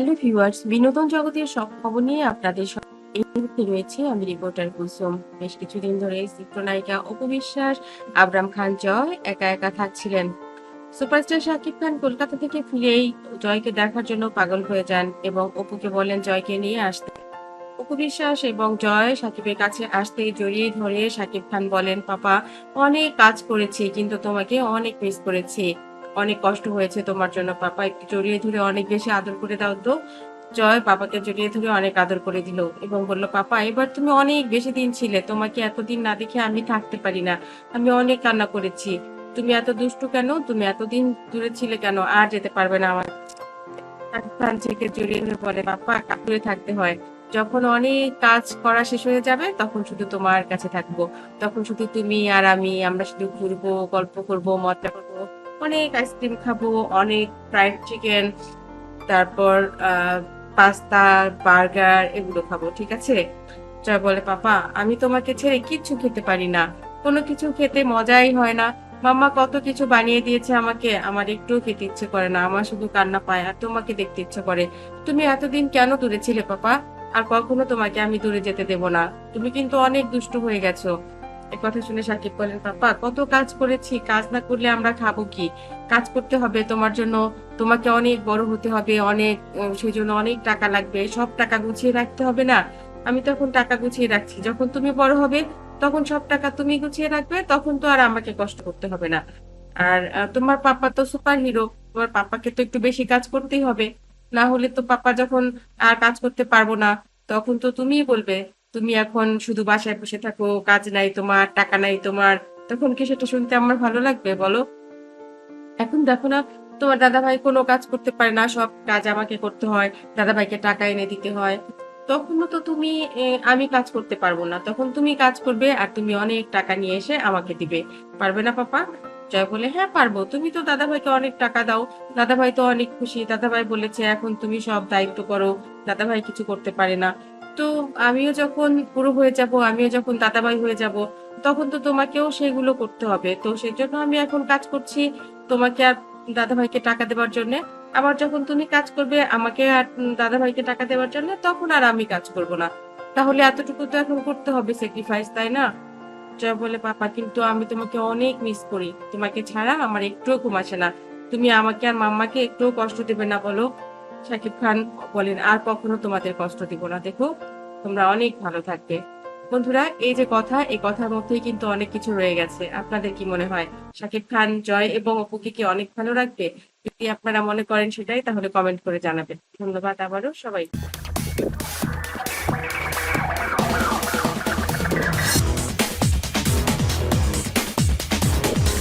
Hello viewers, বিনোদন জগতের সব খবর নিয়ে আপনাদের এই মুহূর্তে রয়েছে আমি রিপোর্টার কুলসুম। বেশ কিছুদিন ধরে চিত্রনায়িকা অপু বিশ্বাস, আবরাম খান জয় একা একা থাকছিলেন। সুপারস্টার শাকিব খান কলকাতা থেকে ফিরেই জয়কে দেখার জন্য পাগল হয়ে যান এবং অপুকে বলেন জয়কে নিয়ে আসতে। অপু বিশ্বাস এবং জয় সাকিবের কাছে আসতেই জড়িয়ে ধরে সাকিব খান বলেন, পাপা, অনেক কাজ করেছি, কিন্তু তোমাকে অনেক মিস করেছি। অনেক কষ্ট হয়েছে তোমার জন্য, পাপা। একটু জড়িয়ে ধরে অনেক বেশি আদর করে দাও তো। জয় পাপাকে জড়িয়ে ধরে অনেক আদর করে দিল এবং বলল, পাপা, এবার তুমি অনেক বেশি দিন ছিলে, তোমাকে এতদিন না দেখে আমি থাকতে পারি না। আমি অনেক কান্না করেছি। তুমি এত দুষ্টু কেন? তুমি এতদিন দূরে ছিলে কেন? আর যেতে পারবে না আমার। থেকে জড়িয়ে ধরে বলে, পাপা, দূরে থাকতে হয়। যখন অনেক কাজ করা শেষ হয়ে যাবে, তখন শুধু তোমার কাছে থাকব। তখন শুধু তুমি আর আমি, আমরা শুধু ঘুরবো, গল্প করব, মজা করব। অনেক আইসক্রিম খাব, অনেক ফ্রাইড চিকেন তারপর পাস্তা বার্গার এগুলো খাব, ঠিক আছে? জয় বলে, পাপা, আমি তোমাকে ছেড়ে কিচ্ছু খেতে পারি না। কোনো কিছু খেতে মজাই হয় না। মাম্মা কত কিছু বানিয়ে দিয়েছে আমাকে। আমার একটু খেতে ইচ্ছে করে না। আমার শুধু কান্না পায় আর তোমাকে দেখতে ইচ্ছে করে। তুমি এতদিন কেন দূরে ছিলে, পাপা? আর কখনো তোমাকে আমি দূরে যেতে দেব না। তুমি কিন্তু অনেক দুষ্ট হয়ে গেছো। কথা শুনে সাকিব বলেন, পাপা, কত কাজ করেছি, কাজ না করলে আমরা খাব কি? কাজ করতে হবে তোমার জন্য, তোমাকে অনেক বড় হতে হবে, অনেক সেই জন্য অনেক টাকা লাগবে, সব টাকা গুছিয়ে রাখতে হবে না? আমি তখন টাকা গুছিয়ে রাখছি, যখন তুমি বড় হবে, তখন সব টাকা তুমি গুছিয়ে রাখবে, তখন তো আর আমাকে কষ্ট করতে হবে না। আর তোমার পাপা তো সুপার হিরো তোমার পাপাকে তো একটু বেশি কাজ করতেই হবে। না হলে তো পাপা যখন আর কাজ করতে পারব না, তখন তো তুমিই বলবে তুমি এখন শুধু বাসায় বসে থাকো, কাজ নাই তোমার, টাকা নাই তোমার, তখন কি সেটা শুনতে আমার ভালো লাগবে বলো? এখন দেখো না, তোমার দাদা ভাই কোনো কাজ করতে পারে না, সব কাজ আমাকে করতে হয় দাদা ভাইকে টাকা এনে দিতে হয়। তখনও তো তুমি আমি কাজ করতে পারব না। তখন তুমি কাজ করবে আর তুমি অনেক টাকা নিয়ে এসে আমাকে দিবে। পারবে না পাপা? জয় বলে হ্যাঁ পারব। তুমি তো দাদা ভাইকে অনেক টাকা দাও। দাদা ভাই তো অনেক খুশি। দাদা ভাই বলেছে, এখন তুমি সব দায়িত্ব করো। দাদা ভাই কিছু করতে পারে না। তো আমিও যখন পুরো হয়ে যাব, আমিও যখন দাদাভাই হয়ে যাব, তখন তো তোমাকেও সেগুলো করতে হবে। তো সেই জন্য আমি এখন কাজ করছি তোমাকে আর দাদাভাইকে টাকা দেওয়ার জন্য। আবার যখন তুমি কাজ করবে আমাকে আর দাদাভাইকে টাকা দেওয়ার জন্য, তখন আর আমি কাজ করব না। তাহলে এতটুকু তো এখন করতে হবে স্যাক্রিফাইস তাই না? জয় বলে, পাপা, কিন্তু আমি তোমাকে অনেক মিস করি। তোমাকে ছাড়া আমার একটুও ঘুম আসে না। তুমি আমাকে আর মাম্মাকে একটুও কষ্ট দেবে না বলো। শাকিব খান বলেন, আর কখনো তোমাদের কষ্ট দিব না। দেখো, তোমরা অনেক ভালো থাকবে। বন্ধুরা, এই যে কথা, এই কথার মধ্যেই কিন্তু অনেক কিছু রয়ে গেছে। আপনাদের কি মনে হয়? শাকিব খান, জয় এবং অপুকে কি অনেক ভালো রাখবে? যদি আপনারা মনে করেন সেটাই, তাহলে কমেন্ট করে জানাবেন। ধন্যবাদ আবারও সবাই